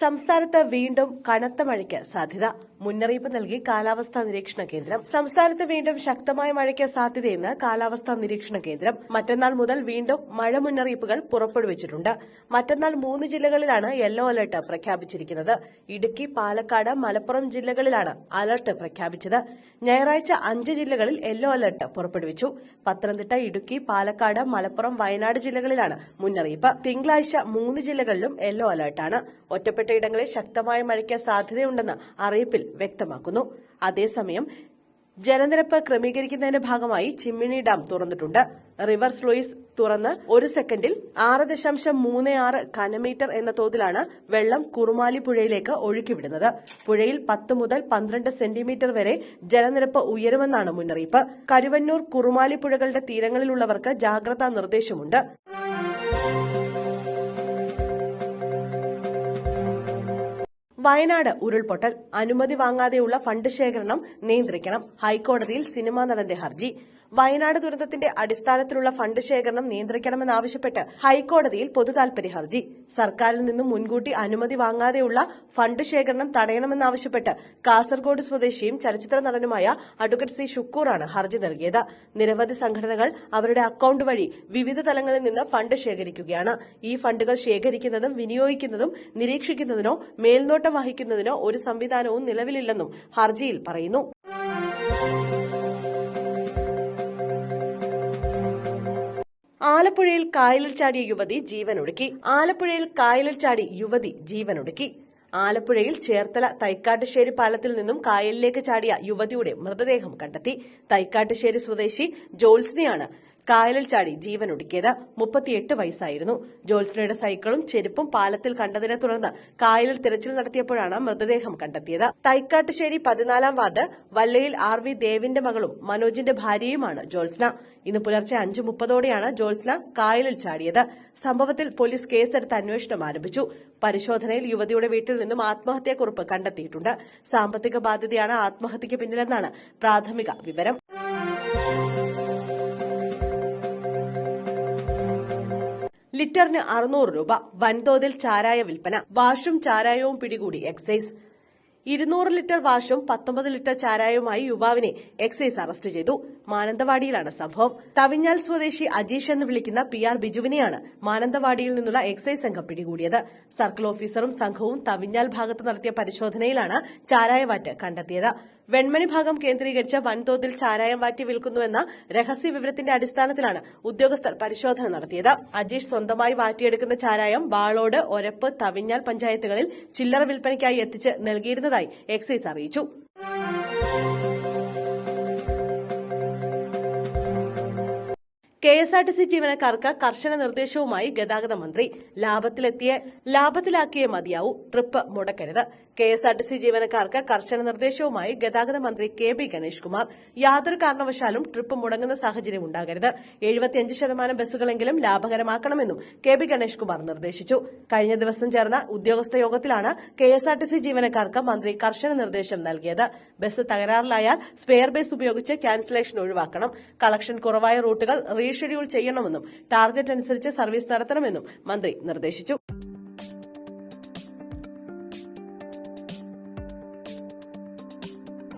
സംസ്ഥാനത്ത് വീണ്ടും കനത്ത മഴയ്ക്ക് സാധ്യത. മുന്നറിയിപ്പ് നൽകി കാലാവസ്ഥാ നിരീക്ഷണ കേന്ദ്രം. സംസ്ഥാനത്ത് വീണ്ടും ശക്തമായ മഴയ്ക്ക് സാധ്യതയെന്ന് കാലാവസ്ഥാ നിരീക്ഷണ കേന്ദ്രം. മറ്റന്നാൾ മുതൽ വീണ്ടും മഴ മുന്നറിയിപ്പുകൾ പുറപ്പെടുവിച്ചിട്ടുണ്ട്. മറ്റന്നാൾ മൂന്ന് ജില്ലകളിലാണ് യെല്ലോ അലർട്ട് പ്രഖ്യാപിച്ചിരിക്കുന്നത്. ഇടുക്കി പാലക്കാട് മലപ്പുറം ജില്ലകളിലാണ് അലർട്ട് പ്രഖ്യാപിച്ചത്. ഞായറാഴ്ച അഞ്ച് ജില്ലകളിൽ യെല്ലോ അലർട്ട് പുറപ്പെടുവിച്ചു. പത്തനംതിട്ട ഇടുക്കി പാലക്കാട് മലപ്പുറം വയനാട് ജില്ലകളിലാണ് മുന്നറിയിപ്പ്. തിങ്കളാഴ്ച മൂന്ന് ജില്ലകളിലും യെല്ലോ അലർട്ടാണ്. ഒറ്റപ്പെട്ട ഇടങ്ങളിൽ ശക്തമായ മഴയ്ക്ക് സാധ്യതയുണ്ടെന്ന് അറിയിപ്പിൽ വ്യക്തമാക്കുന്നു. അതേസമയം ജലനിരപ്പ് ക്രമീകരിക്കുന്നതിന്റെ ഭാഗമായി ചിമ്മിണി ഡാം തുറന്നിട്ടുണ്ട്. റിവർ സ്ലൂയിസ് തുറന്ന് ഒരു സെക്കൻഡിൽ ആറ് ദശാംശം മൂന്ന് ആറ് ഘനമീറ്റർ എന്ന തോതിലാണ് വെള്ളം കുറുമാലി പുഴയിലേക്ക് ഒഴുക്കിവിടുന്നത്. പുഴയിൽ പത്ത് മുതൽ പന്ത്രണ്ട് സെന്റിമീറ്റർ വരെ ജലനിരപ്പ് ഉയരുമെന്നാണ് മുന്നറിയിപ്പ്. കരുവന്നൂർ കുറുമാലി പുഴകളുടെ തീരങ്ങളിലുള്ളവർക്ക് ജാഗ്രതാ നിർദ്ദേശമുണ്ട്. വയനാട് ഉരുൾപൊട്ടൽ. അനുമതി വാങ്ങാതെയുള്ള ഫണ്ട് ശേഖരണം നിയന്ത്രിക്കണം. ഹൈക്കോടതിയിൽ സിനിമാ നടന്റെ ഹർജി. വയനാട് ദുരന്തത്തിന്റെ അടിസ്ഥാനത്തിലുള്ള ഫണ്ട് ശേഖരണം നിയന്ത്രിക്കണമെന്നാവശ്യപ്പെട്ട് ഹൈക്കോടതിയിൽ പൊതുതാൽപര്യ ഹർജി സർക്കാരിൽ നിന്നും മുൻകൂട്ടി അനുമതി വാങ്ങാതെയുള്ള ഫണ്ട് ശേഖരണം തടയണമെന്നാവശ്യപ്പെട്ട് കാസർഗോഡ് സ്വദേശിയും ചലച്ചിത്ര നടനുമായ അഡ്വക്കേറ്റ് സി ഷുക്കൂറാണ് ഹർജി നൽകിയത്. നിരവധി സംഘടനകൾ അവരുടെ അക്കൌണ്ട് വഴി വിവിധ തലങ്ങളിൽ നിന്ന് ഫണ്ട് ശേഖരിക്കുകയാണ്. ഈ ഫണ്ടുകൾ ശേഖരിക്കുന്നതും വിനിയോഗിക്കുന്നതും നിരീക്ഷിക്കുന്നതിനോ മേൽനോട്ടം വഹിക്കുന്നതിനോ ഒരു സംവിധാനവും നിലവിലില്ലെന്നും ഹർജിയിൽ പറയുന്നു. ആലപ്പുഴയിൽ കായലിൽ ചാടിയ യുവതി ജീവനൊടുക്കി. ആലപ്പുഴയിൽ കായലിൽ ചാടി യുവതി ജീവനൊടുക്കി. ആലപ്പുഴയിൽ ചേർത്തല തൈക്കാട്ടുശ്ശേരി പാലത്തിൽ നിന്നും കായലിലേക്ക് ചാടിയ യുവതിയുടെ മൃതദേഹം കണ്ടെത്തി. തൈക്കാട്ടുശ്ശേരി സ്വദേശി ജോത്സ്നയാണ് കായലിൽ ചാടി ജീവൻ ജീവനൊടുക്കിയത് മുപ്പത്തിയെട്ട് വയസ്സായിരുന്നു. ജോത്സനയുടെ സൈക്കിളും ചെരുപ്പും പാലത്തിൽ കണ്ടതിനെ തുടർന്ന് കായലിൽ തിരച്ചിൽ നടത്തിയപ്പോഴാണ് മൃതദേഹം കണ്ടെത്തിയത്. തൈക്കാട്ടുശ്ശേരി പതിനാലാം വാർഡ് വല്ലയിൽ ആർ വി ദേവിന്റെ മകളും മനോജിന്റെ ഭാര്യയുമാണ് ജോത്സ്ന. ഇന്ന് പുലർച്ചെ അഞ്ചു മുപ്പതോടെയാണ് ജോത്സ്ന കായലിൽ ചാടിയത്. സംഭവത്തിൽ പോലീസ് കേസെടുത്ത് അന്വേഷണം ആരംഭിച്ചു. പരിശോധനയിൽ യുവതിയുടെ വീട്ടിൽ നിന്നും ആത്മഹത്യാക്കുറിപ്പ് കണ്ടെത്തിയിട്ടുണ്ട്. സാമ്പത്തിക ബാധ്യതയാണ് ആത്മഹത്യയ്ക്ക് പിന്നിലെന്നാണ് പ്രാഥമിക വിവരം. ലിറ്ററിന് അറുന്നൂറ് രൂപ വൻതോതിൽ ചാരായ വിൽപ്പന വാഷും ചാരായവും പിടികൂടി എക്സൈസ്. ഇരുന്നൂറ് ലിറ്റർ വാഷും പത്തൊമ്പത് ലിറ്റർ ചാരായവുമായി യുവാവിനെ എക്സൈസ് അറസ്റ്റ് ചെയ്തു. മാനന്തവാടിയിലാണ് സംഭവം. തവിഞ്ഞാൽ സ്വദേശി അജീഷ് എന്ന് വിളിക്കുന്ന പി ആർ ബിജുവിനെയാണ് മാനന്തവാടിയിൽ നിന്നുള്ള എക്സൈസ് സംഘം പിടികൂടിയത്. സർക്കിൾ ഓഫീസറും സംഘവും തവിഞ്ഞാൽ ഭാഗത്ത് നടത്തിയ പരിശോധനയിലാണ് ചാരായവാറ്റ് കണ്ടെത്തിയത്. വെൺമണി ഭാഗം കേന്ദ്രീകരിച്ച് വൻതോതിൽ ചാരായം വാറ്റി വിൽക്കുന്നുവെന്ന രഹസ്യ വിവരത്തിന്റെ അടിസ്ഥാനത്തിലാണ് ഉദ്യോഗസ്ഥർ പരിശോധന നടത്തിയത്. അജീഷ് സ്വന്തമായി വാറ്റിയെടുക്കുന്ന ചാരായം ബാളോട് ഒരപ്പ് തവിഞ്ഞാൽ പഞ്ചായത്തുകളിൽ ചില്ലറ വിൽപ്പനയ്ക്കായി എത്തിച്ച് നൽകിയിരുന്നതായി എക്സൈസ് അറിയിച്ചു. K S R T C ജീവനക്കാർക്ക് കർശന നിർദ്ദേശവുമായി ഗതാഗത മന്ത്രി. ലാഭത്തിലെത്തിയ ലാഭത്തിലാക്കിയേ മതിയാവൂ. Trip മുടക്കരുത്. K S R T C ജീവനക്കാർക്ക് കർശന നിർദ്ദേശവുമായി ഗതാഗത മന്ത്രി കെ ബി ഗണേഷ് കുമാർ യാതൊരു കാരണവശാലും ട്രിപ്പ് മുടങ്ങുന്ന സാഹചര്യം ഉണ്ടാകരുത്. എഴുപത്തിയഞ്ച് ശതമാനം ബസ്സുകളെങ്കിലും ലാഭകരമാക്കണമെന്നും കെ ബി ഗണേഷ് കുമാർ നിർദ്ദേശിച്ചു. കഴിഞ്ഞ ദിവസം ചേർന്ന ഉദ്യോഗസ്ഥ യോഗത്തിലാണ് K S R T C ജീവനക്കാർക്ക് മന്ത്രി കർശന നിർദ്ദേശം നൽകിയത്. ബസ് തകരാറിലായാൽ സ്പെയർ ബസ് ഉപയോഗിച്ച് ക്യാൻസലേഷൻ ഒഴിവാക്കണം. കളക്ഷൻ കുറവായ റൂട്ടുകൾ റീഷെഡ്യൂൾ ചെയ്യണമെന്നും ടാർഗറ്റ് അനുസരിച്ച് സർവീസ് നടത്തണമെന്നും മന്ത്രി നിർദ്ദേശിച്ചു.